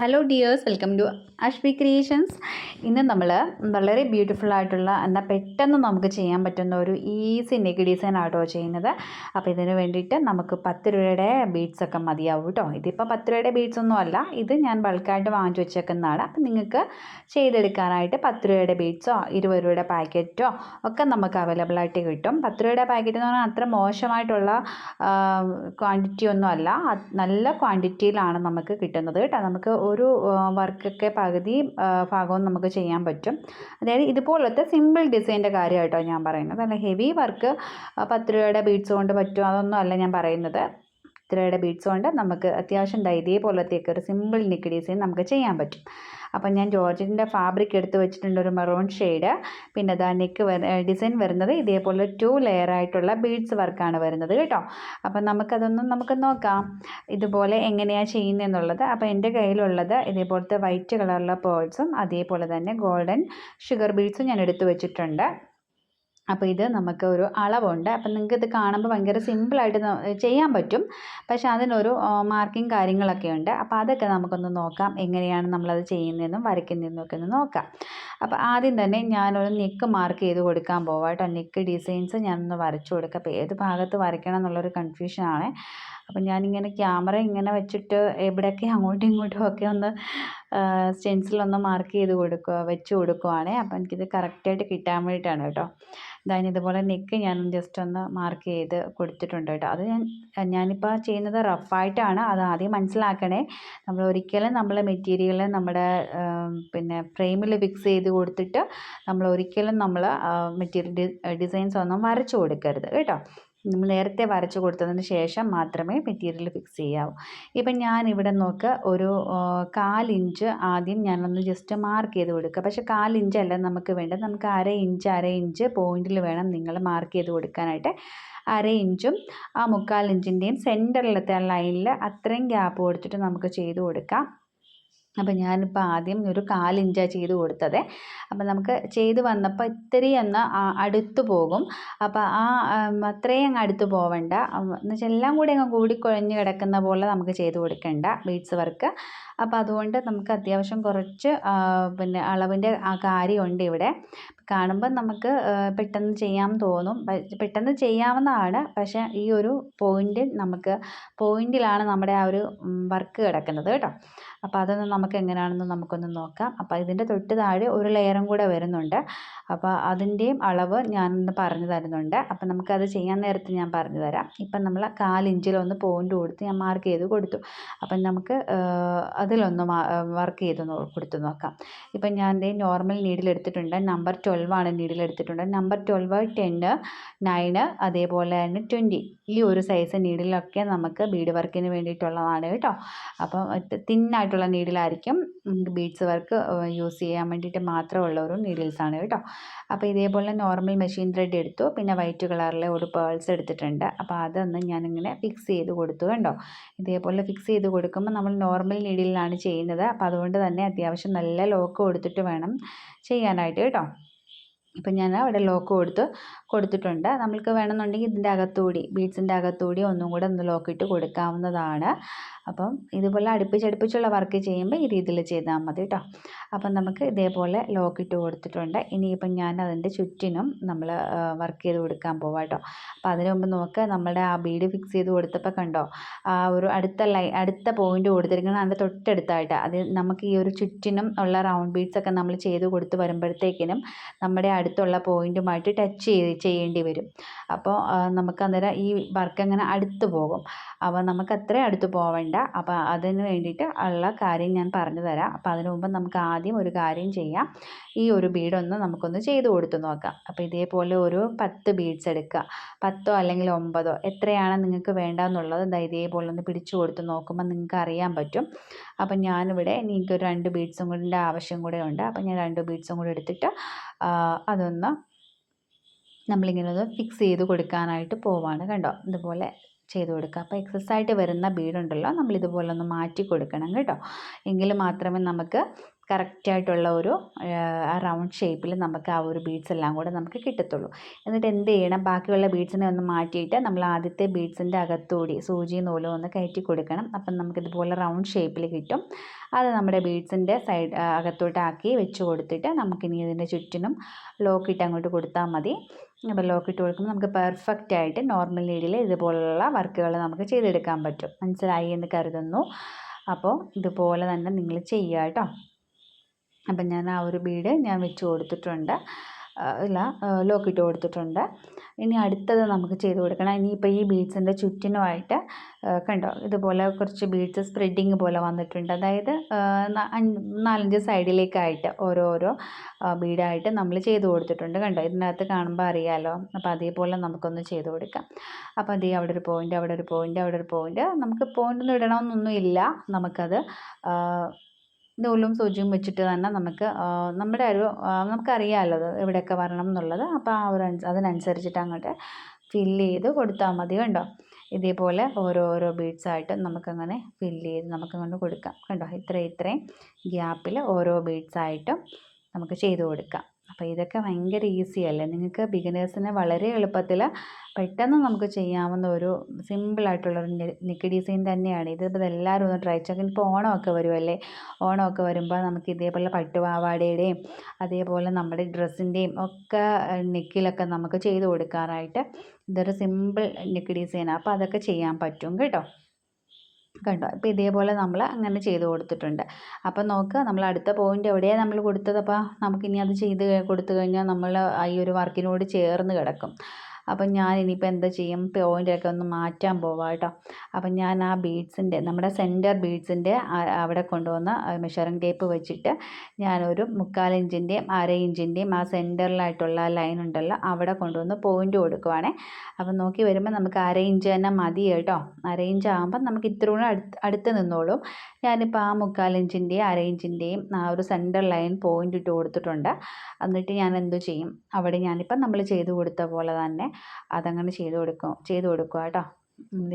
hello dears welcome to Ashbi creations ഇന്ന് നമ്മൾ വളരെ ബ്യൂട്ടിഫുൾ ആയിട്ടുള്ള എന്നാൽ പെട്ടെന്ന് നമുക്ക് ചെയ്യാൻ പറ്റുന്ന ഒരു ഈസി നെക്ക് ഡിസൈൻ ആട്ടോ ചെയ്യുന്നത്. അപ്പോൾ ഇതിന് വേണ്ടിയിട്ട് നമുക്ക് പത്ത് രൂപയുടെ ബീഡ്സ് ഒക്കെ മതിയാവും കേട്ടോ ഇതിപ്പോൾ പത്ത് രൂപയുടെ ബീഡ്സ് ഒന്നും അല്ല. ഇത് ഞാൻ ബൾക്കായിട്ട് വാങ്ങിച്ചു വെച്ചേക്കുന്നതാണ്. അപ്പം നിങ്ങൾക്ക് ചെയ്തെടുക്കാനായിട്ട് പത്ത് രൂപയുടെ ബീഡ്സോ ഇരുപത് രൂപയുടെ പാക്കറ്റോ ഒക്കെ നമുക്ക് അവൈലബിൾ ആയിട്ട് കിട്ടും. പത്ത് രൂപയുടെ പാക്കറ്റ് എന്ന് പറഞ്ഞാൽ അത്ര മോശമായിട്ടുള്ള ക്വാണ്ടിറ്റി ഒന്നും അല്ല. നല്ല ക്വാണ്ടിറ്റിയിലാണ് നമുക്ക് കിട്ടുന്നത് കേട്ടോ നമുക്ക് ഒരു വർക്കൊക്കെ പകുതി ഭാഗവും നമുക്ക് ചെയ്യാൻ പറ്റും. അതായത് ഇതുപോലത്തെ സിമ്പിൾ ഡിസൈന്റെ കാര്യമായിട്ടോ ഞാൻ പറയുന്നത്. അല്ല ഹെവി വർക്ക് പത്ത് രൂപയുടെ ബീഡ്സ് കൊണ്ട് പറ്റും അതൊന്നും അല്ല ഞാൻ പറയുന്നത്. പത്ത് ബീഡ്സ് കൊണ്ട് നമുക്ക് അത്യാവശ്യം ഉണ്ടായി ഇതേപോലത്തെയൊക്കെ ഒരു സിമ്പിൾ നിക്ക് ഡിസൈൻ നമുക്ക് ചെയ്യാൻ പറ്റും. അപ്പം ഞാൻ ജോർജറ്റിന്റെ ഫാബ്രിക് എടുത്ത് വെച്ചിട്ടുണ്ട് ഒരു മെറൂൺ ഷെയ്ഡ് പിന്നെ ദാ നെക്ക് ഡിസൈൻ വരുന്നത് ഇതേപോലെ ടു ലെയർ ആയിട്ടുള്ള ബീഡ്സ് വർക്കാണ് വരുന്നത് കേട്ടോ. അപ്പം നമുക്കതൊന്നും നമുക്ക് നോക്കാം. ഇതുപോലെ എങ്ങനെയാണ് ചെയ്യുന്നതെന്നുള്ളത്. അപ്പോൾ എന്റെ കയ്യിലുള്ളത് ഇതേപോലത്തെ വൈറ്റ് കളറുള്ള പേൾസും അതേപോലെ തന്നെ ഗോൾഡൻ ഷുഗർ ബീഡ്സും ഞാൻ എടുത്തു വെച്ചിട്ടുണ്ട്. അപ്പോൾ ഇത് നമുക്ക് ഒരു അളവുണ്ട്. അപ്പം നിങ്ങൾക്ക് ഇത് കാണുമ്പോൾ ഭയങ്കര സിമ്പിളായിട്ട് ചെയ്യാൻ പറ്റും. പക്ഷേ അതിനൊരു മാർക്കിങ് കാര്യങ്ങളൊക്കെ ഉണ്ട്. അപ്പോൾ അതൊക്കെ നമുക്കൊന്ന് നോക്കാം. എങ്ങനെയാണ് നമ്മളത് ചെയ്യുന്നതെന്നും വരയ്ക്കുന്നതെന്നും ഒക്കെ ഒന്ന് നോക്കാം. അപ്പോൾ ആദ്യം തന്നെ ഞാനൊരു നെക്ക് മാർക്ക് ചെയ്ത് കൊടുക്കാൻ പോവാം കേട്ടോ. നെക്ക് ഡിസൈൻസ് ഞാനൊന്ന് വരച്ചു കൊടുക്കാം. അപ്പോൾ ഏത് ഭാഗത്ത് വരയ്ക്കണം എന്നുള്ളൊരു കൺഫ്യൂഷനാണ് അപ്പം ഞാനിങ്ങനെ ക്യാമറ ഇങ്ങനെ വെച്ചിട്ട് എവിടെയൊക്കെ അങ്ങോട്ടും ഇങ്ങോട്ടും ഒക്കെ ഒന്ന് സ്റ്റെൻസിലൊന്ന് മാർക്ക് ചെയ്ത് കൊടുക്കുക വെച്ച് കൊടുക്കുവാണേ. അപ്പം എനിക്കിത് കറക്റ്റായിട്ട് കിട്ടാൻ വേണ്ടിയിട്ടാണ് കേട്ടോ. ഇതായാലും ഇതുപോലെ നെക്ക് ഞാൻ ജസ്റ്റ് ഒന്ന് മാർക്ക് ചെയ്ത് കൊടുത്തിട്ടുണ്ട് കേട്ടോ. അത് ഞാൻ ഞാനിപ്പോൾ ചെയ്യുന്നത് റഫായിട്ടാണ് അത് ആദ്യം മനസ്സിലാക്കണേ. നമ്മൾ ഒരിക്കലും നമ്മൾ മെറ്റീരിയൽ നമ്മുടെ പിന്നെ ഫ്രെയിമിൽ ഫിക്സ് ചെയ്ത് കൊടുത്തിട്ട് നമ്മൾ ഒരിക്കലും നമ്മൾ മെറ്റീരിയൽ ഡിസൈൻസ് ഒന്നും വരച്ചു കൊടുക്കരുത് കേട്ടോ. നമ്മൾ നേരത്തെ വരച്ച് കൊടുത്തതിന് ശേഷം മാത്രമേ മെറ്റീരിയൽ ഫിക്സ് ചെയ്യാവൂ. ഇപ്പം ഞാൻ ഇവിടെ നോക്ക് ഒരു ആ, കാലിഞ്ച് ആദ്യം ഞാനൊന്ന് ജസ്റ്റ് മാർക്ക് ചെയ്ത് കൊടുക്കുക. പക്ഷേ കാലിഞ്ച് അല്ല നമുക്ക് വേണ്ടത്. നമുക്ക് അര ഇഞ്ച് അര ഇഞ്ച് പോയിന്റിൽ വേണം നിങ്ങൾ മാർക്ക് ചെയ്ത് കൊടുക്കാനായിട്ട്. അര ഇഞ്ചും ആ മുക്കാൽ ഇഞ്ചിന്റെയും സെന്ററിലത്തെ ലൈനിൽ അത്രയും ഗ്യാപ്പ് കൊടുത്തിട്ട് നമുക്ക് ചെയ്ത് കൊടുക്കാം. അപ്പം ഞാനിപ്പോൾ ആദ്യം ഒരു കാലിഞ്ചാണ് ചെയ്ത് കൊടുത്തത്. അപ്പം നമുക്ക് ചെയ്ത് വന്നപ്പോൾ ഇത്തിരി ഒന്ന് അടുത്ത് പോകും. അപ്പോൾ ആ അത്രയും അങ്ങ് അടുത്ത് പോവണ്ട. എന്നുവെച്ചാൽ എല്ലാം കൂടി അങ്ങ് കൂടിക്കുഴഞ്ഞ് കിടക്കുന്ന പോലെ നമുക്ക് ചെയ്ത് കൊടുക്കണ്ട ബീഡ്സ് വർക്ക്. അപ്പോൾ അതുകൊണ്ട് നമുക്ക് അത്യാവശ്യം കുറച്ച് പിന്നെ അളവിന്റെ ആ കാര്യമുണ്ട് ഇവിടെ. കാണുമ്പോൾ നമുക്ക് പെട്ടെന്ന് ചെയ്യാൻ തോന്നും. പെട്ടെന്ന് ചെയ്യാവുന്നതാണ്. പക്ഷേ ഈ ഒരു പോയിന്റ് നമുക്ക് പോയിന്റിലാണ് നമ്മുടെ ആ ഒരു വർക്ക് കിടക്കുന്നത് കേട്ടോ. അപ്പോൾ അതൊന്ന് നമുക്ക് എങ്ങനെയാണെന്ന് നമുക്കൊന്ന് നോക്കാം. അപ്പോൾ ഇതിന്റെ തൊട്ട് താഴെ ഒരു ലെയറും കൂടെ വരുന്നുണ്ട്. അപ്പോൾ അതിന്റെയും അളവ് ഞാനൊന്ന് പറഞ്ഞു തരുന്നുണ്ട്. അപ്പോൾ നമുക്കത് ചെയ്യാൻ നേരത്ത് ഞാൻ പറഞ്ഞു തരാം. ഇപ്പം നമ്മൾ കാലിഞ്ചിലൊന്ന് പോയിന്റ് കൊടുത്ത് ഞാൻ മാർക്ക് ചെയ്ത് കൊടുത്തു. അപ്പം നമുക്ക് അതിലൊന്ന് വർക്ക് ചെയ്ത് കൊടുത്തു നോക്കാം. ഇപ്പം ഞാൻ നോർമൽ നീഡിൽ എടുത്തിട്ടുണ്ട്. നമ്പർ ട്വൽവ് ആണ് നീഡിൽ എടുത്തിട്ടുണ്ട്. നമ്പർ ട്വൽവ് ടെന്ന് നയന് അതേപോലെ തന്നെ ട്വന്റി ഈ ഒരു സൈസ് നീഡിലൊക്കെ നമുക്ക് ബീഡ് വർക്കിന് വേണ്ടിയിട്ടുള്ളതാണ് കേട്ടോ. അപ്പം തിന്നായിട്ടുള്ള നീഡിലായിരിക്കും ബീഡ്സ് വർക്ക് യൂസ് ചെയ്യാൻ വേണ്ടിയിട്ട് മാത്രമുള്ള ഒരു നീഡിൽസാണ് കേട്ടോ. അപ്പോൾ ഇതേപോലെ നോർമൽ മെഷീൻ ത്രെഡ് എടുത്തു. പിന്നെ വൈറ്റ് കളറിലെ ഒരു പേൾസ് എടുത്തിട്ടുണ്ട്. അപ്പോൾ അതൊന്ന് ഞാനിങ്ങനെ ഫിക്സ് ചെയ്ത് കൊടുത്തു കണ്ടോ? ഇതേപോലെ ഫിക്സ് ചെയ്ത് കൊടുക്കുമ്പോൾ നമ്മൾ നോർമൽ നീഡിലാണ് ചെയ്യുന്നത്. അപ്പോൾ അതുകൊണ്ട് തന്നെ അത്യാവശ്യം നല്ല ലോക്ക് കൊടുത്തിട്ട് വേണം ചെയ്യാനായിട്ട് കേട്ടോ. ഇപ്പം ഞാൻ അവിടെ ലോക്ക് കൊടുത്ത് കൊടുത്തിട്ടുണ്ട്. നമ്മൾക്ക് വേണമെന്നുണ്ടെങ്കിൽ ഇതിന്റെ അകത്തുകൂടി ബീഡ്സിന്റെ അകത്തുകൂടി ഒന്നും കൂടെ ഒന്ന് ലോക്ക് ഇട്ട് കൊടുക്കാവുന്നതാണ്. അപ്പം ഇതുപോലെ അടുപ്പിച്ചടുപ്പിച്ചുള്ള വർക്ക് ചെയ്യുമ്പോൾ ഈ രീതിയിൽ ചെയ്താൽ മതി കേട്ടോ അപ്പം നമുക്ക് ഇതേപോലെ ലോക്ക് ഇട്ട് കൊടുത്തിട്ടുണ്ട്. ഇനിയിപ്പം ഞാൻ അതിന്റെ ചുറ്റിനും നമ്മൾ വർക്ക് ചെയ്ത് കൊടുക്കാൻ പോവാം കേട്ടോ അപ്പോൾ അതിനു മുമ്പ് നോക്ക് നമ്മുടെ ആ ബീഡ് ഫിക്സ് ചെയ്ത് കൊടുത്തപ്പോൾ കണ്ടോ ആ ഒരു അടുത്ത ലൈ അടുത്ത പോയിന്റ് കൊടുത്തിരിക്കുന്നത് അതിന്റെ തൊട്ടടുത്തായിട്ട് അത് നമുക്ക് ഈ ഒരു ചുറ്റിനും ഉള്ള റൗണ്ട് ബീഡ്സൊക്കെ നമ്മൾ ചെയ്ത് കൊടുത്ത് വരുമ്പോഴത്തേക്കിനും നമ്മുടെ അടുത്തുള്ള പോയിന്റുമായിട്ട് ടച്ച് ചെയ്ത് ചെയ്യേണ്ടി വരും. അപ്പോൾ നമുക്ക് അന്നേരം ഈ വർക്ക് അങ്ങനെ അടുത്ത് പോകും. അപ്പോൾ നമുക്ക് അത്രയും അടുത്ത് പോവേണ്ട. അപ്പോൾ അതിന് വേണ്ടിയിട്ട് ഉള്ള കാര്യം ഞാൻ പറഞ്ഞു തരാം. അപ്പോൾ അതിന് മുമ്പ് നമുക്ക് ആദ്യം ഒരു കാര്യം ചെയ്യാം. ഈ ഒരു ബീഡൊന്ന് നമുക്കൊന്ന് ചെയ്ത് കൊടുത്ത് നോക്കാം. അപ്പോൾ ഇതേപോലെ ഒരു പത്ത് ബീഡ്സ് എടുക്കുക. പത്തോ അല്ലെങ്കിൽ ഒമ്പതോ എത്രയാണ് നിങ്ങൾക്ക് വേണ്ടതെന്നുള്ളത് ഇതേപോലെ ഒന്ന് പിടിച്ചു കൊടുത്ത് നോക്കുമ്പോൾ നിങ്ങൾക്ക് അറിയാൻ പറ്റും. അപ്പം ഞാനിവിടെ എനിക്ക് ഒരു രണ്ട് ബീഡ്സും കൂടെ ആവശ്യം കൂടെ ഉണ്ട്. അപ്പം ഞാൻ രണ്ട് ബീഡ്സും കൂടെ എടുത്തിട്ട് അതൊന്ന് നമ്മളിങ്ങനെ ഒന്ന് ഫിക്സ് ചെയ്ത് കൊടുക്കാനായിട്ട് പോവാണ് കണ്ടോ? ഇതുപോലെ ചെയ്ത് കൊടുക്കുക അപ്പോൾ എക്സസ് ആയിട്ട് വരുന്ന ബീഡുണ്ടല്ലോ നമ്മൾ ഇതുപോലെ ഒന്ന് മാറ്റി കൊടുക്കണം കേട്ടോ. എങ്കിൽ മാത്രമേ നമുക്ക് കറക്റ്റായിട്ടുള്ള ഒരു ആ റൗണ്ട് ഷേപ്പിൽ നമുക്ക് ആ ഒരു ബീഡ്സ് എല്ലാം കൂടെ നമുക്ക് കിട്ടത്തുള്ളൂ. എന്നിട്ട് എന്ത് ചെയ്യണം? ബാക്കിയുള്ള ബീഡ്സിനെ ഒന്ന് മാറ്റിയിട്ട് നമ്മൾ ആദ്യത്തെ ബീഡ്സിന്റെ അകത്തൂടി സൂചി നൂലും ഒന്ന് കയറ്റി കൊടുക്കണം. അപ്പം നമുക്കിതുപോലെ റൗണ്ട് ഷേപ്പിൽ കിട്ടും. അത് നമ്മുടെ ബീഡ്സിന്റെ സൈഡ് അകത്തോട്ടാക്കി വെച്ച് കൊടുത്തിട്ട് നമുക്കിനി ഇതിന്റെ ചുറ്റിനും ലോക്കിട്ട് അങ്ങോട്ട് കൊടുത്താൽ മതി. അപ്പോൾ ലോക്കിട്ട് കൊടുക്കുമ്പോൾ നമുക്ക് പെർഫെക്റ്റ് ആയിട്ട് നോർമൽ നീഡിൽ ഇതുപോലുള്ള വർക്കുകൾ നമുക്ക് ചെയ്തെടുക്കാൻ പറ്റും. മനസ്സിലായി എന്ന് കരുതുന്നു. അപ്പോൾ ഇതുപോലെ തന്നെ നിങ്ങൾ ചെയ്യുക കേട്ടോ. അപ്പം ഞാൻ ആ ഒരു ബീഡ് ഞാൻ വെച്ച് കൊടുത്തിട്ടുണ്ട്. ഇല്ല ലോക്കിട്ട് കൊടുത്തിട്ടുണ്ട്. ഇനി അടുത്തത് നമുക്ക് ചെയ്ത് കൊടുക്കണം. ഇനിയിപ്പോൾ ഈ ബീഡ്സിന്റെ ചുറ്റിനുമായിട്ട് കണ്ടോ ഇതുപോലെ കുറച്ച് ബീഡ്സ് സ്പ്രെഡിങ് പോലെ വന്നിട്ടുണ്ട്. അതായത് നാലഞ്ച് സൈഡിലേക്കായിട്ട് ഓരോരോ ബീഡായിട്ട് നമ്മൾ ചെയ്ത് കൊടുത്തിട്ടുണ്ട്. കണ്ടോ ഇതിനകത്ത് കാണുമ്പോൾ അറിയാമല്ലോ അപ്പോൾ അതേപോലെ നമുക്കൊന്ന് ചെയ്ത് കൊടുക്കാം. അപ്പോൾ അതേ അവിടെ ഒരു പോയിന്റ് അവിടെ ഒരു പോയിന്റ് അവിടെ ഒരു പോയിന്റ് നമുക്ക് പോയിന്റ് ഒന്നും ഇടണമെന്നൊന്നും ഇല്ല നമുക്കത് നൂലും സൂചിയും വെച്ചിട്ട് തന്നെ നമുക്ക് നമ്മുടെ ഒരു നമുക്കറിയാമല്ലോ എവിടെയൊക്കെ വരണം എന്നുള്ളത്. അപ്പോൾ ആ ഒരു അതിനനുസരിച്ചിട്ട് അങ്ങോട്ട് ഫില്ല് ചെയ്ത് കൊടുത്താൽ മതി കണ്ടോ? ഇതേപോലെ ഓരോരോ ബീഡ്സായിട്ട് നമുക്കങ്ങനെ ഫില്ല് ചെയ്ത് നമുക്കങ്ങനെ കൊടുക്കാം. കണ്ടോ? ഇത്രയും ഇത്രയും ഗ്യാപ്പിൽ ഓരോ ബീഡ്സായിട്ടും നമുക്ക് ചെയ്ത് കൊടുക്കാം. അപ്പോൾ ഇതൊക്കെ ഭയങ്കര ഈസി അല്ലേ? നിങ്ങൾക്ക് ബിഗിനേഴ്സിന് വളരെ എളുപ്പത്തിൽ പെട്ടെന്ന് നമുക്ക് ചെയ്യാവുന്ന ഒരു സിമ്പിളായിട്ടുള്ളൊരു നിക്ക് ഡിസൈൻ തന്നെയാണ്. ഇത് ഇപ്പോൾ എല്ലാവരും ഒന്ന് ട്രൈ ചെയ്യാം ഇപ്പോൾ ഓണമൊക്കെ വരുമല്ലേ ഓണമൊക്കെ വരുമ്പോൾ നമുക്ക് ഇതേപോലെ പട്ടുപാവാടയുടെയും അതേപോലെ നമ്മുടെ ഡ്രസ്സിന്റെയും ഒക്കെ നിക്കിലൊക്കെ നമുക്ക് ചെയ്ത് കൊടുക്കാനായിട്ട് ഇതൊരു സിമ്പിൾ നിക്ക് ഡിസൈനാണ് അപ്പോൾ അതൊക്കെ ചെയ്യാൻ പറ്റും കേട്ടോ. കണ്ടോ? ഇപ്പോൾ ഇതേപോലെ നമ്മൾ അങ്ങനെ ചെയ്ത് കൊടുത്തിട്ടുണ്ട്. അപ്പോൾ നോക്കുക നമ്മൾ അടുത്ത പോയിന്റ് എവിടെയാണ് നമ്മൾ കൊടുത്തത്? അപ്പോൾ നമുക്കിനി അത് ചെയ്ത് കൊടുത്തു കഴിഞ്ഞാൽ നമ്മൾ ഈ ഒരു വർക്കിനോട് ചേർന്ന് കിടക്കും. അപ്പം ഞാൻ ഇനിയിപ്പോൾ എന്താ ചെയ്യും? പോയിന്റൊക്കെ ഒന്ന് മാറ്റാൻ പോവാം കേട്ടോ. അപ്പം ഞാൻ ആ ബീഡ്സിന്റെ നമ്മുടെ സെന്റർ ബീഡ്സിന്റെ അവിടെ കൊണ്ടുവന്ന മെഷറിംഗ് ടേപ്പ് വെച്ചിട്ട് ഞാനൊരു മുക്കാൽ ഇഞ്ചിന്റെയും അര ഇഞ്ചിന്റെയും ആ സെന്ററിലായിട്ടുള്ള ലൈൻ ഉണ്ടല്ലോ അവിടെ കൊണ്ടുവന്ന് പോയിന്റ് കൊടുക്കുവാണേ. അപ്പം നോക്കി വരുമ്പോൾ നമുക്ക് അര ഇഞ്ച് തന്നെ മതി കേട്ടോ. അര ഇഞ്ച് ആകുമ്പോൾ നമുക്ക് ഇത്രയും അടുത്ത് അടുത്ത് നിന്നോളും. ഞാനിപ്പോൾ ആ മുക്കാൽ ഇഞ്ചിന്റെയും അര ഇഞ്ചിന്റെയും ആ ഒരു സെന്റർ ലൈൻ പോയിന്റ് ഇട്ട് കൊടുത്തിട്ടുണ്ട്. എന്നിട്ട് ഞാൻ എന്തു ചെയ്യും? അവിടെ ഞാനിപ്പം നമ്മൾ ചെയ്ത് കൊടുത്ത പോലെ തന്നെ അതങ്ങനെ ചെയ്ത് കൊടുക്കും ചെയ്ത് കൊടുക്കുക കേട്ടോ.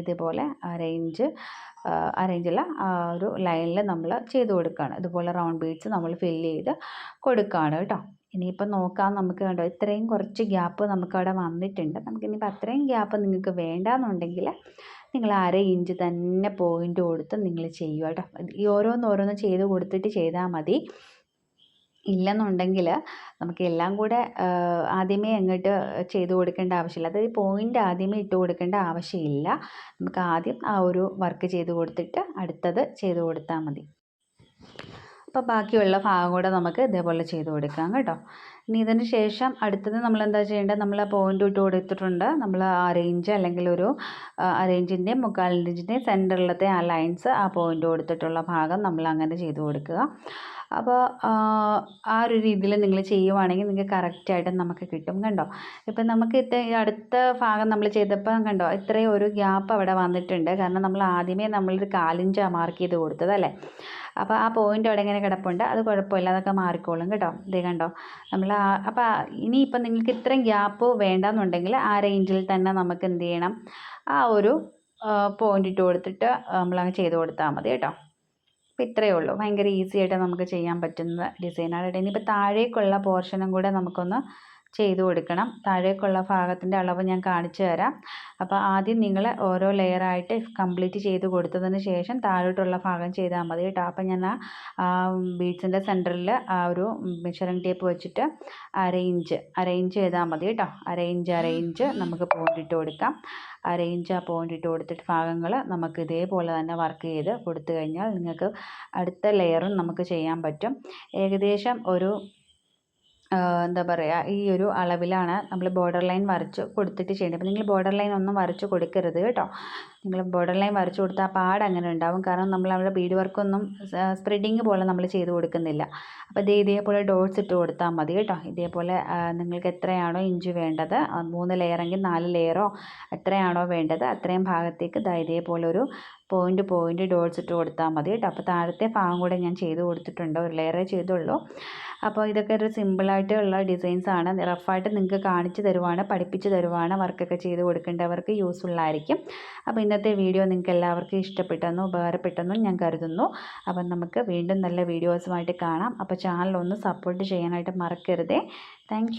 ഇതുപോലെ അറേഞ്ച് അറേഞ്ചുള്ള ആ ഒരു ലൈനിൽ നമ്മൾ ചെയ്ത് കൊടുക്കുകയാണ് ഇതുപോലെ റൗണ്ട് ബീഡ്സ് നമ്മൾ ഫില്ല് ചെയ്ത് കൊടുക്കുകയാണ് കേട്ടോ. ഇനിയിപ്പോൾ നോക്കാം നമുക്ക് കണ്ടോ ഇത്രയും കുറച്ച് ഗ്യാപ്പ് നമുക്കവിടെ വന്നിട്ടുണ്ട്. നമുക്കിനിയിപ്പോൾ അത്രയും ഗ്യാപ്പ് നിങ്ങൾക്ക് വേണ്ടാന്നുണ്ടെങ്കിൽ നിങ്ങൾ അര ഇഞ്ച് തന്നെ പോയിന്റ് കൊടുത്ത് നിങ്ങൾ ചെയ്യുക കേട്ടോ. ഈ ഓരോന്നോരോന്ന് ചെയ്ത് കൊടുത്തിട്ട് ചെയ്താൽ മതി. ഇല്ലെന്നുണ്ടെങ്കിൽ നമുക്ക് എല്ലാം കൂടെ ആദ്യമേ അങ്ങോട്ട് ചെയ്ത് കൊടുക്കേണ്ട ആവശ്യമില്ല. അതായത് പോയിന്റ് ആദ്യമേ ഇട്ട് കൊടുക്കേണ്ട ആവശ്യമില്ല. നമുക്ക് ആദ്യം ആ ഒരു വർക്ക് ചെയ്ത് കൊടുത്തിട്ട് അടുത്തത് ചെയ്ത് കൊടുത്താൽ മതി. അപ്പോൾ ബാക്കിയുള്ള ഭാഗം കൂടെ നമുക്ക് ഇതേപോലെ ചെയ്ത് കൊടുക്കാം കേട്ടോ. ഇനി ഇതിന് ശേഷം അടുത്തത് നമ്മൾ എന്താ ചെയ്യേണ്ടത്? നമ്മൾ പോയിന്റ് ഇട്ട് കൊടുത്തിട്ടുണ്ട്. നമ്മൾ അറേഞ്ച് അല്ലെങ്കിൽ ഒരു അറേഞ്ചിന്റെയും മുക്കാൽ ഇഞ്ചിന്റെയും സെന്ററിലത്തെ ആ ലൈൻസ് ആ പോയിന്റ് കൊടുത്തിട്ടുള്ള ഭാഗം നമ്മൾ അങ്ങനെ ചെയ്ത് കൊടുക്കുക. അപ്പോൾ ആ ഒരു രീതിയിൽ നിങ്ങൾ ചെയ്യുവാണെങ്കിൽ നിങ്ങൾക്ക് കറക്റ്റായിട്ട് നമുക്ക് കിട്ടും കണ്ടോ? ഇപ്പം നമുക്ക് ഇത്ര അടുത്ത ഭാഗം നമ്മൾ ചെയ്തപ്പോൾ കണ്ടോ ഇത്രയും ഒരു ഗ്യാപ്പ് അവിടെ വന്നിട്ടുണ്ട്. കാരണം നമ്മൾ ആദ്യമേ നമ്മളൊരു കാലിഞ്ചാണ് മാർക്ക് ചെയ്ത് കൊടുത്തതല്ലേ അപ്പോൾ ആ പോയിന്റ് അവിടെ ഇങ്ങനെ കിടപ്പുണ്ട്. അത് കുഴപ്പമില്ല അതൊക്കെ മാറിക്കോളും കേട്ടോ. ഇതേ കണ്ടോ നമ്മൾ അപ്പോൾ ഇനിയിപ്പം നിങ്ങൾക്ക് ഇത്രയും ഗ്യാപ്പ് വേണ്ടെന്നുണ്ടെങ്കിൽ ആ റേഞ്ചിൽ തന്നെ നമുക്ക് എന്ത് ചെയ്യണം? ആ ഒരു പോയിന്റ് ഇട്ട് കൊടുത്തിട്ട് നമ്മളങ്ങ് ചെയ്ത് കൊടുത്താൽ മതി കേട്ടോ. അപ്പോൾ ഇത്രയേ ഉള്ളൂ. ഭയങ്കര ഈസി ആയിട്ട് നമുക്ക് ചെയ്യാൻ പറ്റുന്ന ഡിസൈനാണ് ഇനിയിപ്പോൾ താഴേക്കുള്ള പോർഷനും കൂടെ നമുക്കൊന്ന് ചെയ്ത് കൊടുക്കണം. താഴേക്കുള്ള ഭാഗത്തിന്റെ അളവ് ഞാൻ കാണിച്ചു തരാം. അപ്പോൾ ആദ്യം നിങ്ങൾ ഓരോ ലെയറായിട്ട് കംപ്ലീറ്റ് ചെയ്ത് കൊടുത്തതിന് ശേഷം താഴോട്ടുള്ള ഭാഗം ചെയ്താൽ മതി കേട്ടോ. അപ്പോൾ ഞാൻ ആ ബീഡ്സിന്റെ സെന്ററിൽ ആ ഒരു മെഷറിംഗ് ടേപ്പ് വെച്ചിട്ട് അരയിഞ്ച് ഇഞ്ച് അര ഇഞ്ച് ചെയ്താൽ മതി കേട്ടോ. അരയിഞ്ച് അരയിഞ്ച് നമുക്ക് പോയിന്റ് ഇട്ട് കൊടുക്കാം. അരയിഞ്ച് ആ പോയിന്റ് ഇട്ട് കൊടുത്തിട്ട് ഭാഗങ്ങൾ നമുക്ക് ഇതേപോലെ തന്നെ വർക്ക് ചെയ്ത് കൊടുത്തു കഴിഞ്ഞാൽ നിങ്ങൾക്ക് അടുത്ത ലെയറും നമുക്ക് ചെയ്യാൻ പറ്റും. ഏകദേശം ഒരു എന്താ പറയുക ഈ ഒരു അളവിലാണ് നമ്മൾ ബോർഡർ ലൈൻ വരച്ച് കൊടുത്തിട്ട് ചെയ്യേണ്ടത്. അപ്പോൾ നിങ്ങൾ ബോർഡർ ലൈൻ ഒന്നും വരച്ച് കൊടുക്കരുത് കേട്ടോ. നിങ്ങൾ ബോർഡർ ലൈൻ വരച്ച് കൊടുത്താൽ പാട് അങ്ങനെ ഉണ്ടാവും. കാരണം നമ്മൾ അവിടെ ബീഡ് വർക്കൊന്നും സ്പ്രെഡിങ് പോലെ നമ്മൾ ചെയ്ത് കൊടുക്കുന്നില്ല. അപ്പോൾ ഇതേ ഇതേപോലെ ഡോട്ട്സ് ഇട്ട് കൊടുത്താൽ മതി കേട്ടോ. ഇതേപോലെ നിങ്ങൾക്ക് എത്രയാണോ ഇഞ്ച് വേണ്ടത് മൂന്ന് ലെയറെങ്കിൽ നാല് ലെയറോ എത്രയാണോ വേണ്ടത് അത്രയും ഭാഗത്തേക്ക് ഇതാ ഇതേപോലെ ഒരു പോയിന്റ് പോയിന്റ് ഡോട്ട്സ് ഇട്ട് കൊടുത്താൽ മതി കേട്ടോ. അപ്പോൾ താഴത്തെ ഭാഗം കൂടെ ഞാൻ ചെയ്ത് കൊടുത്തിട്ടുണ്ട്. ഒരു ലെയറേ ചെയ്തുള്ളൂ. അപ്പോൾ ഇതൊക്കെ ഒരു സിമ്പിളായിട്ടുള്ള ഡിസൈൻസ് ആണ്. റഫായിട്ട് നിങ്ങൾക്ക് കാണിച്ച് തരുവാണ് പഠിപ്പിച്ച് തരുവാണ് വർക്കൊക്കെ ചെയ്ത് കൊടുക്കേണ്ടവർക്ക് ആയിരിക്കും. അപ്പോൾ ഇന്നത്തെ വീഡിയോ നിങ്ങൾക്ക് എല്ലാവർക്കും ഇഷ്ടപ്പെട്ടെന്നും ഉപകാരപ്പെട്ടെന്നും ഞാൻ കരുതുന്നു. അപ്പം നമുക്ക് വീണ്ടും നല്ല വീഡിയോസുമായിട്ട് കാണാം. അപ്പോൾ ചാനൽ ഒന്ന് സപ്പോർട്ട് ചെയ്യാനായിട്ട് മറക്കരുതേ. താങ്ക്